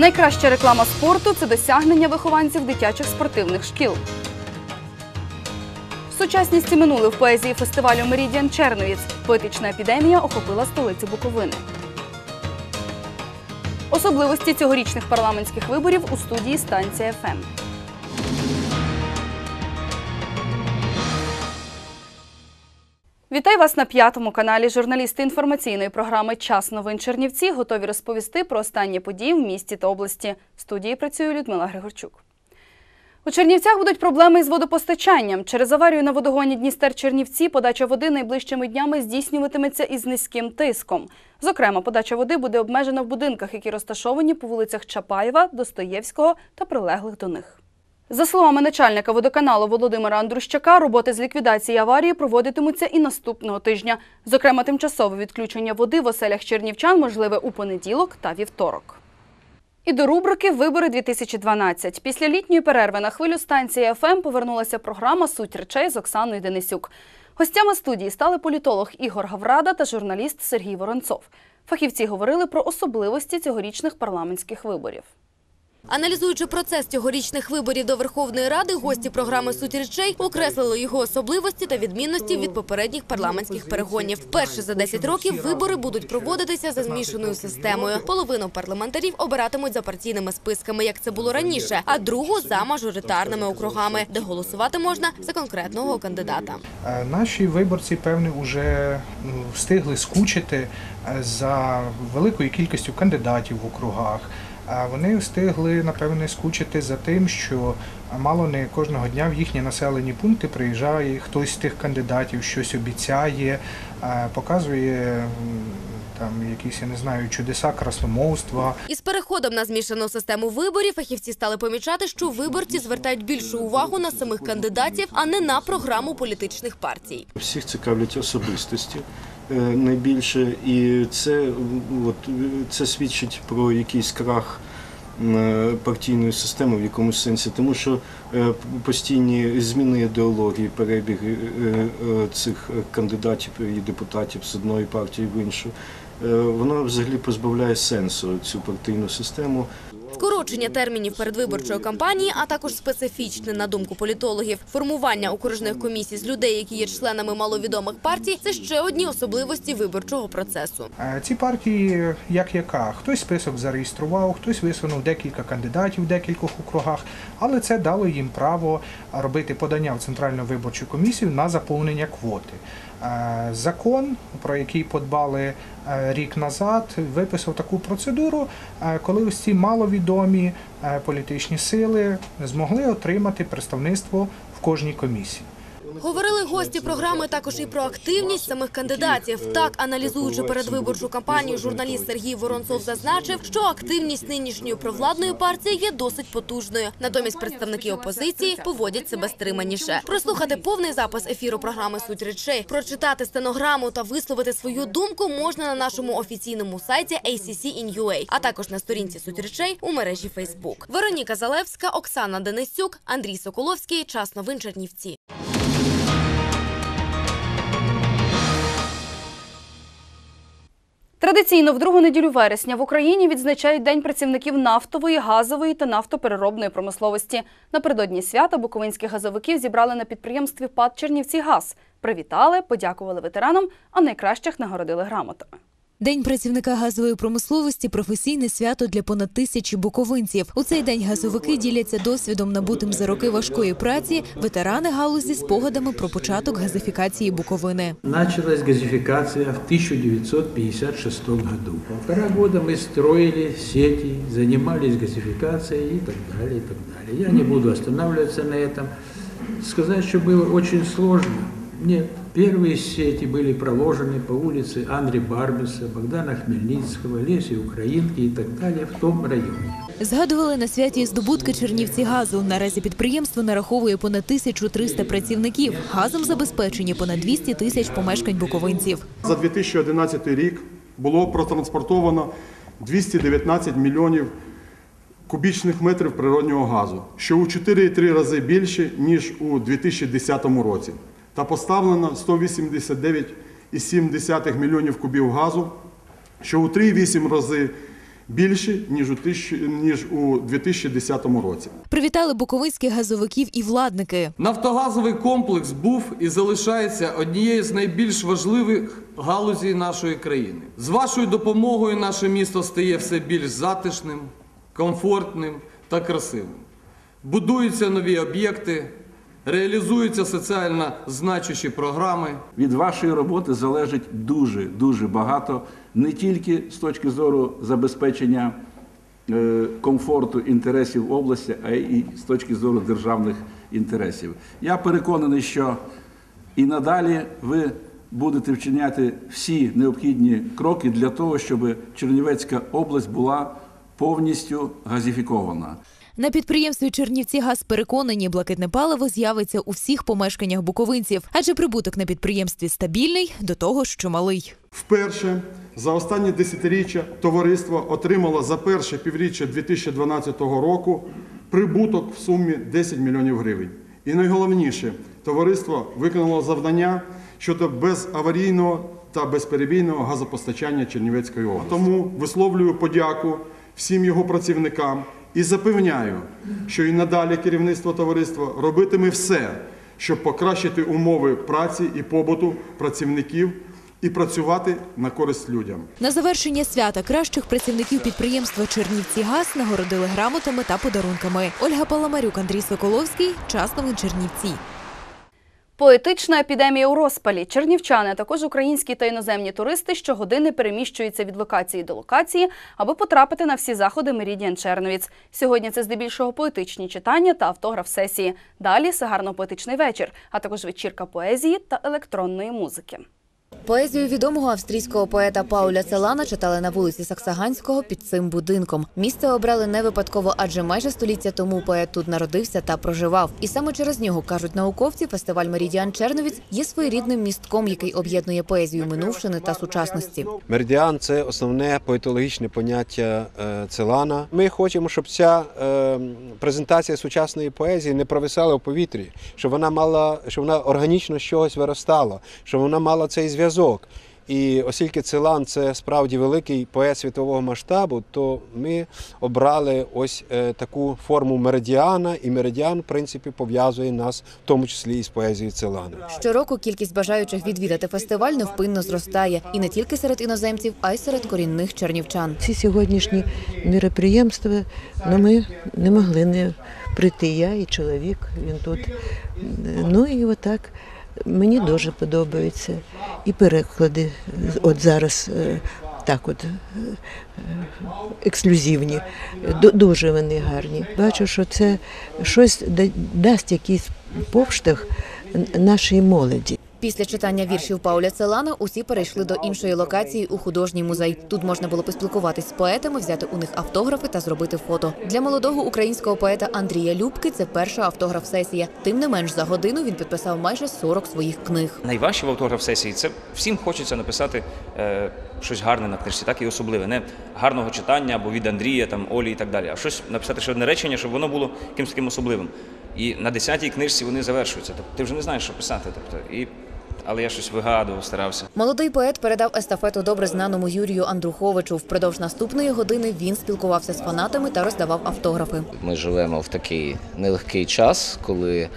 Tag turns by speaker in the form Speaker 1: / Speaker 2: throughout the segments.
Speaker 1: Найкраща реклама спорту це досягнення вихованців дитячих спортивних шкіл. Сучасність і минули в поезії фестивалю Мерідіан Черновіць. Поетична епідемія охопила столицю Буковини. Особливості цьогорічних парламентських виборів у студії станція ФМ. Вітаю вас на п'ятому каналі. Журналісти інформаційної програми Час новин Чернівці готові розповісти про останні події в місті та області. В студії працює Людмила Григорчук. У Чернівцях будуть проблеми із водопостачанням. Через аварію на водогоні Дністер Чернівці подача води найближчими днями здійснюватиметься із низьким тиском. Зокрема, подача води буде обмежена в будинках, які розташовані по вулицях Чапаєва, Достоєвського та прилеглих до них. За словами начальника водоканалу Володимира Андрущака, роботи з ліквідації аварії проводитимуться і наступного тижня. Зокрема, тимчасове відключення води в оселях чернівчан можливе у понеділок та вівторок. І до рубрики Вибори 2012 Після літньої перерви на хвилю станції ФМ повернулася програма Суть речей з Оксаною Денисюк. Гостями студії стали політолог Ігор Гаврада та журналіст Сергій Воронцов. Фахівці говорили про особливості цьогорічних парламентських виборів.
Speaker 2: Аналізуючи процес цьогорічних виборів до Верховної Ради, гості програми «Суть речей» окреслили його особливості та відмінності від попередніх парламентських перегонів. Вперше за 10 років вибори будуть проводитися за змішаною системою. Половину парламентарів обиратимуть за партійними списками, як це було раніше, а другу за мажоритарними округами, де голосувати можна за конкретного кандидата.
Speaker 3: Е, Наші виборці, певне, вже ну, встигли скучити е, за великою кількістю кандидатів в округах. А Вони встигли, напевне, скучити за тим, що мало не кожного дня в їхні населені пункти приїжджає хтось з тих кандидатів, щось обіцяє, е, показує там якісь, я не знаю, чудеса красномовства.
Speaker 2: Із переходом на змішану систему виборів фахівці стали помічати, що виборці звертають більшу увагу на самих кандидатів, а не на програму політичних партій.
Speaker 4: Всіх цікавлять особистості найбільше, і це, от, е, це свідчить про якийсь крах е, партійної системи в якомусь сенсі, тому що е, постійні зміни ідеології, перебіги е, е, цих кандидатів і депутатів з одної партії в іншу, е, вона взагалі позбавляє сенсу цю партійну систему.
Speaker 2: Скорочення термінів передвиборчої кампанії, а також специфічне, на думку політологів, формування окружних комісій з людей, які є членами маловідомих партій, це ще одні особливості виборчого процесу.
Speaker 3: Е, Ці партії, як яка, хтось список зареєстрував, хтось висунув декілька кандидатів в декількох округах, але це дало їм право робити подання в Центральну виборчу комісію на заповнення квоти. Е, Закон, про який подбали е, рік назад, виписав таку процедуру, е, коли ось ці маловідомі політичні сили змогли отримати представництво в кожній комісії.
Speaker 2: Говорили гості програми також і про активність самих кандидатів. Так, аналізуючи передвиборчу кампанію, журналіст Сергій Воронцов зазначив, що активність нинішньої провладної партії є досить потужною. Натомість представники опозиції поводять себе стриманіше. Прослухати повний запис ефіру програми Суть речей, прочитати стенограму та висловити свою думку можна на нашому офіційному сайті ACC а також на сторінці Суть речей у мережі Facebook. Вероніка Залевська, Оксана Денисюк, Андрій Соколовський. Час новин Чернівці.
Speaker 1: Традиційно в другу неділю вересня в Україні відзначають День працівників нафтової, газової та нафтопереробної промисловості. Напередодні свята буковинських газовиків зібрали на підприємстві ПАД Чернівці ГАЗ. Привітали, подякували ветеранам, а найкращих нагородили грамотами.
Speaker 5: День працівника газової промисловості професійне свято для понад тисячі буковинців. У цей день газовики діляться досвідом, набутим за роки важкої праці. Ветерани галузі спогадами про початок газифікації Буковини.
Speaker 6: Началась газификация в 1956 году. Полтора года мы строили сети, занимались газификацией и так далее, и так далее. Я не буду останавливаться на этом. Сказать, что было очень сложно, нет. Первые сети были проложены по улице Андре Барбиса, Богдана Хмельницкого, Лесі Украинки и так далее в том районе.
Speaker 5: Згадували на святі здобутки Чернівці газу. Наразі підприємство нараховує понад 1300 працівників. Газом забезпечені понад 200 тисяч помешкань буковинців.
Speaker 7: За 2011 рік було протранспортовано 219 мільйонів кубічних метрів природнього газу, що у 4,3 рази більше, ніж у 2010 році, та поставлено 189,7 мільйонів кубів газу, що у 3,8 рази більші, ніж у, тисячу- ніж у 2010 році.
Speaker 5: Привітали буковинських газовиків і владники.
Speaker 8: Нафтогазовий комплекс був і залишається однією з найбільш важливих галузей нашої країни. З вашою допомогою наше місто стає все більш затишним, комфортним та красивим. Будуються нові об'єкти, реалізуються соціально значущі програми.
Speaker 9: Від вашої роботи залежить дуже дуже багато не тільки з точки зору забезпечення е, комфорту інтересів області, а й з точки зору державних інтересів. Я переконаний, що і надалі ви будете вчиняти всі необхідні кроки для того, щоб Чернівецька область була повністю газифікована.
Speaker 5: На підприємстві Чернівці газ переконані, блакитне паливо з'явиться у всіх помешканнях буковинців, адже прибуток на підприємстві стабільний, до того що малий.
Speaker 7: Вперше за останні десятиріччя товариство отримало за перше півріччя 2012 року прибуток в сумі 10 мільйонів гривень. І найголовніше, товариство виконало завдання щодо безаварійного та безперебійного газопостачання Чернівецької області. Тому висловлюю подяку всім його працівникам і запевняю, що і надалі керівництво товариства робитиме все, щоб покращити умови праці і побуту працівників і працювати на користь людям.
Speaker 5: На завершення свята кращих працівників підприємства Чернівці Газ нагородили грамотами та подарунками. Ольга Паламарюк, Андрій Соколовський. Час новин Чернівці.
Speaker 1: Поетична епідемія у розпалі. Чернівчани, а також українські та іноземні туристи щогодини переміщуються від локації до локації, аби потрапити на всі заходи Мерідіан Черновіць. Сьогодні це здебільшого поетичні читання та автограф сесії. Далі сигарно-поетичний вечір, а також вечірка поезії та електронної музики.
Speaker 10: Поезію відомого австрійського поета Пауля Целана читали на вулиці Саксаганського під цим будинком. Місце обрали не випадково, адже майже століття тому поет тут народився та проживав. І саме через нього кажуть науковці, фестиваль Меридіан Черновіць є своєрідним містком, який об'єднує поезію минувшини та сучасності.
Speaker 11: Меридіан це основне поетологічне поняття е, Целана. Ми хочемо, щоб ця е, презентація сучасної поезії не провисала в повітрі, щоб вона мала, щоб вона органічно з чогось виростала, щоб вона мала цей зв'язок. І оскільки Целан це справді великий поет світового масштабу, то ми обрали ось е, таку форму меридіана, і меридіан, в принципі, пов'язує нас в тому числі і з поезією Целана.
Speaker 10: Щороку кількість бажаючих відвідати фестиваль невпинно зростає, і не тільки серед іноземців, а й серед корінних чернівчан.
Speaker 12: Ці сьогоднішні міроприємства ну, ми не могли не прийти. Я і чоловік, він тут. Ну і отак мені дуже подобається. І переклади от зараз е, так от е, ексклюзивні. Ду- Дуже вони гарні. Бачу, що це щось да- дасть якийсь повштовх нашій молоді.
Speaker 10: Після читання віршів Пауля Целана усі перейшли до іншої локації у художній музей. Тут можна було поспілкуватись з поетами, взяти у них автографи та зробити фото. Для молодого українського поета Андрія Любки це перша автограф-сесія. Тим не менш, за годину він підписав майже 40 своїх книг.
Speaker 13: Найважче в автограф сесії це всім хочеться написати е, щось гарне на книжці, так і особливе. Не гарного читання або від Андрія, там, Олі і так далі, а щось написати ще одне речення, щоб воно було якимось таким особливим. І на 10-й книжці вони завершуються. Тобто ти вже не знаєш, що писати. Тобто, і... Але я щось вигадував, старався.
Speaker 10: Молодий поет передав естафету добре знаному Юрію Андруховичу. Впродовж наступної години він спілкувався з фанатами та роздавав автографи.
Speaker 14: Ми живемо в такий нелегкий час, коли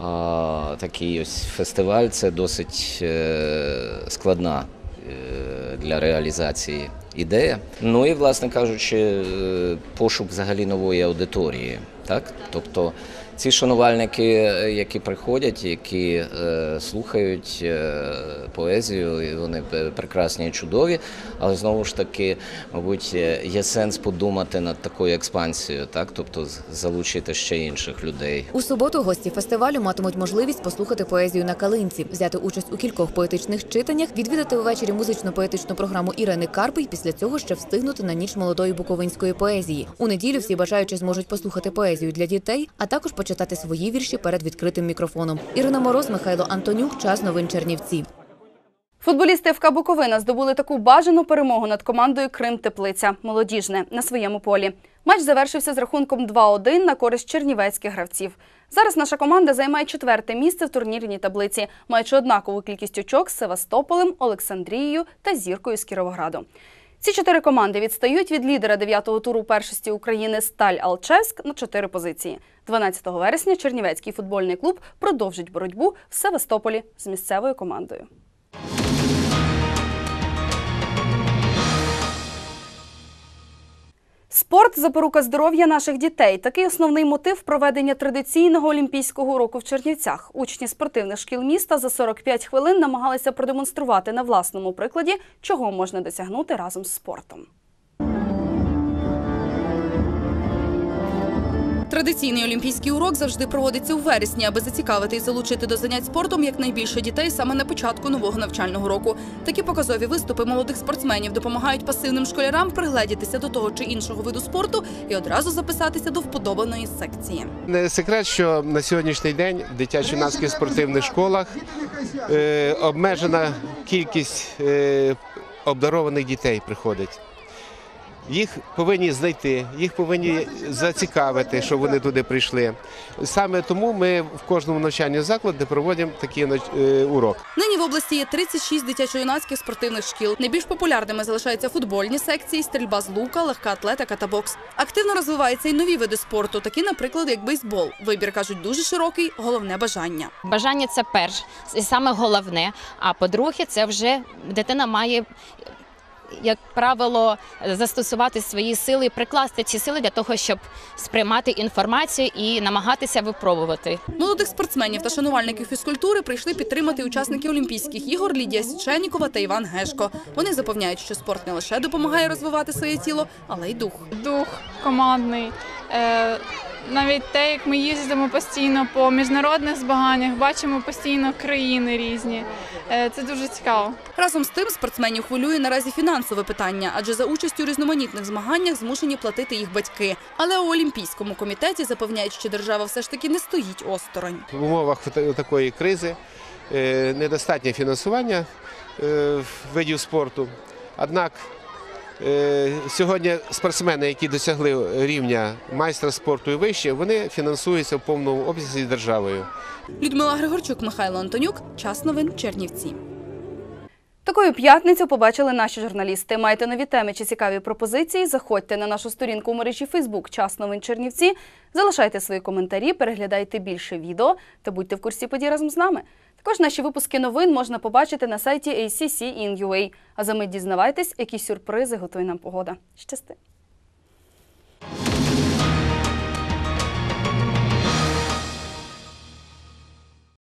Speaker 14: а, такий ось фестиваль це досить е, складна е, для реалізації ідея. Ну і, власне кажучи, е, пошук взагалі нової аудиторії. Так? Тобто ці шанувальники, е, які приходять, які е, слухають е, поезію, вони прекрасні і чудові, але знову ж таки, мабуть, є сенс подумати над такою експансією, так? тобто залучити ще інших людей.
Speaker 10: У суботу гості фестивалю матимуть можливість послухати поезію на калинці, взяти участь у кількох поетичних читаннях, відвідати увечері музично-поетичну програму Ірини Карпи і після цього ще встигнути на ніч молодої буковинської поезії. У неділю всі бажаючі зможуть послухати поезію для дітей, а також почитати свої вірші перед відкритим мікрофоном. Ірина Мороз, Михайло Антонюк, час новин Чернівці.
Speaker 1: Футболісти ФК Буковина здобули таку бажану перемогу над командою Крим Теплиця молодіжне на своєму полі. Матч завершився з рахунком 2-1 на користь чернівецьких гравців. Зараз наша команда займає четверте місце в турнірній таблиці, маючи однакову кількість очок з Севастополем, Олександрією та зіркою з Кіровограду. Всі чотири команди відстають від лідера дев'ятого туру першості України Сталь Алчевськ на чотири позиції. 12 вересня Чернівецький футбольний клуб продовжить боротьбу в Севастополі з місцевою командою. Спорт запорука здоров'я наших дітей. Такий основний мотив проведення традиційного олімпійського року в Чернівцях. Учні спортивних шкіл міста за 45 хвилин намагалися продемонструвати на власному прикладі, чого можна досягнути разом з спортом. Традиційний олімпійський урок завжди проводиться у вересні, аби зацікавити і залучити до занять спортом якнайбільше дітей саме на початку нового навчального року. Такі показові виступи молодих спортсменів допомагають пасивним школярам пригледітися до того чи іншого виду спорту і одразу записатися до вподобаної секції.
Speaker 15: Не секрет, що на сьогоднішній день в дитячо-юнацьких спортивних школах е, обмежена кількість е, обдарованих дітей приходить. Їх повинні знайти, їх повинні зацікавити, щоб вони туди прийшли. Саме тому ми в кожному навчальному закладі проводимо такий е, урок.
Speaker 1: Нині в області є 36 дитячо-юнацьких спортивних шкіл. Найбільш популярними залишаються футбольні секції, стрільба з лука, легка атлетика та бокс. Активно розвиваються й нові види спорту, такі, наприклад, як бейсбол. Вибір кажуть дуже широкий, головне бажання.
Speaker 16: Бажання це перш і саме головне. А по-друге, це вже дитина має. Як правило, застосувати свої сили, прикласти ці сили для того, щоб сприймати інформацію і намагатися випробувати.
Speaker 1: Молодих спортсменів та шанувальників фізкультури прийшли підтримати учасники Олімпійських ігор Лідія Січенікова та Іван Гешко. Вони запевняють, що спорт не лише допомагає розвивати своє тіло, але й дух.
Speaker 17: дух командний. Е, навіть те, як ми їздимо постійно по міжнародних змаганнях, бачимо постійно країни різні. Е, це дуже цікаво.
Speaker 1: Разом з тим спортсменів хвилює наразі фінансове питання, адже за участь у різноманітних змаганнях змушені платити їх батьки. Але у Олімпійському комітеті запевняють, що держава все ж таки не стоїть осторонь.
Speaker 15: В умовах та- такої кризи е, недостатнє фінансування е, видів спорту. Однак сьогодні спортсмени, які досягли рівня майстра спорту і вище, вони фінансуються в повному обсязі державою.
Speaker 1: Людмила Григорчук, Михайло Антонюк. Час новин Чернівці. Такою п'ятницю побачили наші журналісти. Маєте нові теми чи цікаві пропозиції? Заходьте на нашу сторінку у мережі Фейсбук Час новин Чернівці. Залишайте свої коментарі, переглядайте більше відео та будьте в курсі подій разом з нами. Також наші випуски новин можна побачити на сайті ACC.in.ua. А за мить дізнавайтесь, які сюрпризи готує нам погода. Щасти!